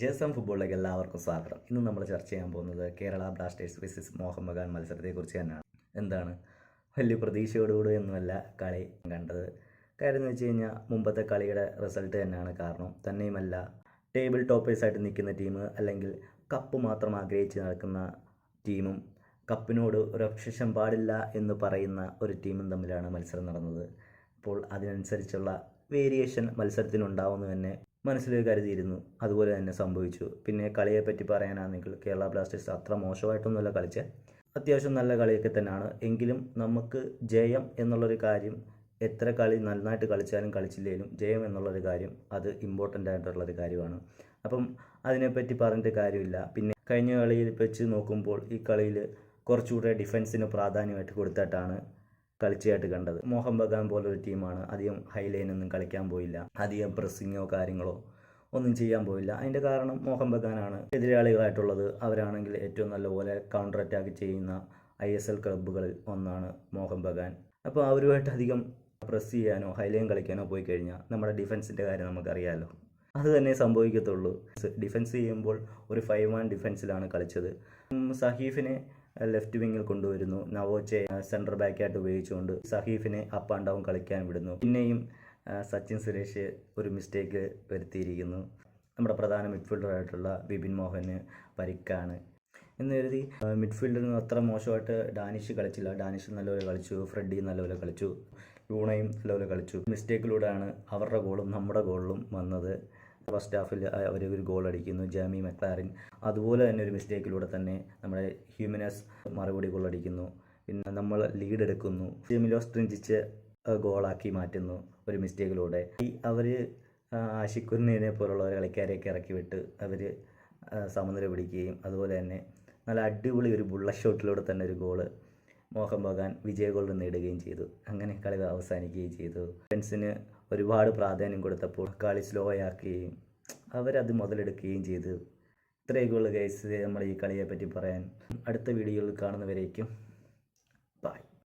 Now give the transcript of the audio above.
ജേസം ഫുട്ബോളിലേക്ക് എല്ലാവർക്കും സ്വാഗതം. ഇന്ന് നമ്മൾ ചർച്ച ചെയ്യാൻ പോകുന്നത് കേരള ബ്ലാസ്റ്റേഴ്സ് വിസിസ് മോഹൻ ബഗാൻ മത്സരത്തെക്കുറിച്ച് തന്നെയാണ്. എന്താണ് വലിയ പ്രതീക്ഷയോടുകൂടി ഒന്നുമല്ല കളി കണ്ടത്. കാര്യം എന്ന് വെച്ച് കഴിഞ്ഞാൽ മുമ്പത്തെ കളിയുടെ റിസൾട്ട് തന്നെയാണ് കാരണം തന്നെയുമല്ല ടേബിൾ ടോപ്പേഴ്സായിട്ട് നിൽക്കുന്ന ടീം അല്ലെങ്കിൽ കപ്പ് മാത്രം ആഗ്രഹിച്ച് നടക്കുന്ന ടീമും കപ്പിനോട് ഒരു ഒബ്സഷൻ പാടില്ല എന്ന് പറയുന്ന ഒരു ടീമും തമ്മിലാണ് മത്സരം നടന്നത്. അപ്പോൾ അതിനനുസരിച്ചുള്ള വേരിയേഷൻ മത്സരത്തിനുണ്ടാവുമെന്ന് തന്നെ മനസ്സിൽ കരുതിയിരുന്നു. അതുപോലെ തന്നെ സംഭവിച്ചു. പിന്നെ കളിയെപ്പറ്റി പറയാനാണെങ്കിൽ കേരള ബ്ലാസ്റ്റേഴ്സ് അത്ര മോശമായിട്ടൊന്നുമല്ല കളിച്ച്. അത്യാവശ്യം നല്ല കളിയൊക്കെ തന്നെയാണ്. എങ്കിലും നമുക്ക് ജയം എന്നുള്ളൊരു കാര്യം എത്ര കളി നന്നായിട്ട് കളിച്ചാലും കളിച്ചില്ലെങ്കിലും ജയം എന്നുള്ളൊരു കാര്യം അത് ഇമ്പോർട്ടന്റ് ആയിട്ടുള്ളൊരു കാര്യമാണ്. അപ്പം അതിനെപ്പറ്റി പറഞ്ഞിട്ട് കാര്യമില്ല. പിന്നെ കഴിഞ്ഞ കളിയിൽ വെച്ച് നോക്കുമ്പോൾ ഈ കളിയിൽ കുറച്ചുകൂടെ ഡിഫൻസിന് പ്രാധാന്യമായിട്ട് കൊടുത്തിട്ടാണ് കളിച്ചതായിട്ട് കണ്ടത്. മോഹൻ ബഗാൻ പോലൊരു ടീമാണ്. അധികം ഹൈ ലൈനൊന്നും കളിക്കാൻ പോയില്ല. അധികം പ്രസ്സിങ്ങോ കാര്യങ്ങളോ ഒന്നും ചെയ്യാൻ പോയില്ല. അതിന്റെ കാരണം മോഹൻ ബഗാനാണ്. എതിരാളികളായിട്ടുള്ളത് അവരാണെങ്കിൽ ഏറ്റവും നല്ലപോലെ കൗണ്ടർ അറ്റാക്ക് ചെയ്യുന്ന ഐ എസ് എൽ ക്ലബ്ബുകളിൽ ഒന്നാണ് മോഹൻ ബഗാൻ. അപ്പോൾ അവരുമായിട്ട് അധികം പ്രസ് ചെയ്യാനോ ഹൈലൈൻ കളിക്കാനോ പോയി കഴിഞ്ഞാൽ നമ്മുടെ ഡിഫൻസിന്റെ കാര്യം നമുക്കറിയാമല്ലോ അത് തന്നെ സംഭവിക്കത്തുള്ളൂ. ഡിഫൻസ് ചെയ്യുമ്പോൾ ഒരു ഫൈവ് മാൻ ഡിഫൻസിലാണ് കളിച്ചത്. സഹീഫിനെ ലെഫ്റ്റ് വിങ്ങിൽ കൊണ്ടുവരുന്നു. നവോച്ചെ സെന്റർ ബാക്കായിട്ട് ഉപയോഗിച്ചുകൊണ്ട് സഹീഫിനെ അപ്പ് ആൻഡ് ഡൗൺ കളിക്കാൻ വിടുന്നു. പിന്നെയും സച്ചിൻ സുരേഷ് ഒരു മിസ്റ്റേക്ക് വരുത്തിയിരിക്കുന്നു. നമ്മുടെ പ്രധാന മിഡ്ഫീൽഡറായിട്ടുള്ള ബിപിൻ മോഹന് പരിക്കാണ്. എന്ന് കരുതി ആ, മിഡ്ഫീൽഡിൽ അത്ര മോശമായിട്ട് ഡാനിഷ് കളിച്ചില്ല. ഡാനിഷ് നല്ലപോലെ കളിച്ചു ഫ്രെഡി നല്ലപോലെ കളിച്ചു ലൂണയും നല്ലപോലെ കളിച്ചു. മിസ്റ്റേക്കിലൂടെയാണ് അവരുടെ ഗോളും നമ്മുടെ ഗോളിലും വന്നത്. ഫസ്റ്റ് ഹാഫിൽ അവർ ഒരു ഗോൾ അടിക്കുന്നു. ജാമി മെക്ലാറിൻ അതുപോലെ തന്നെ ഒരു മിസ്റ്റേക്കിലൂടെ തന്നെ നമ്മുടെ ഹ്യൂമിനസ് മറുപടി ഗോൾ അടിക്കുന്നു. പിന്നെ നമ്മൾ ലീഡ് എടുക്കുന്നു. ജെമിലോ സ്ട്രിഞ്ചിച്ച് ഗോളാക്കി മാറ്റുന്നു ഒരു മിസ്റ്റേക്കിലൂടെ ഈ അവർ ആശിക്കുന്നതിനെ പോലുള്ള കളിക്കാരെയൊക്കെ ഇറക്കി വിട്ട് അവർ സമനില പിടിക്കുകയും അതുപോലെ തന്നെ നല്ല അടിപൊളി ഒരു ബുള്ളറ്റ് ഷോട്ടിലൂടെ തന്നെ ഒരു ഗോൾ മോഹൻ ബഗാൻ വിജയ നേടുകയും ചെയ്തു. അങ്ങനെ കളി അവസാനിക്കുകയും ചെയ്തു. ഫ്രണ്ട്സിന് ഒരുപാട് പ്രാധാന്യം കൊടുത്തപ്പോൾ കളി സ്ലോ ആക്കുകയും അവരത് മുതലെടുക്കുകയും ചെയ്തു. ഇത്രയൊക്കെയുള്ള കേസ് നമ്മൾ ഈ കളിയെ പറ്റി പറയാൻ. അടുത്ത വീഡിയോയിൽ കാണുന്നവരേക്കും ബൈ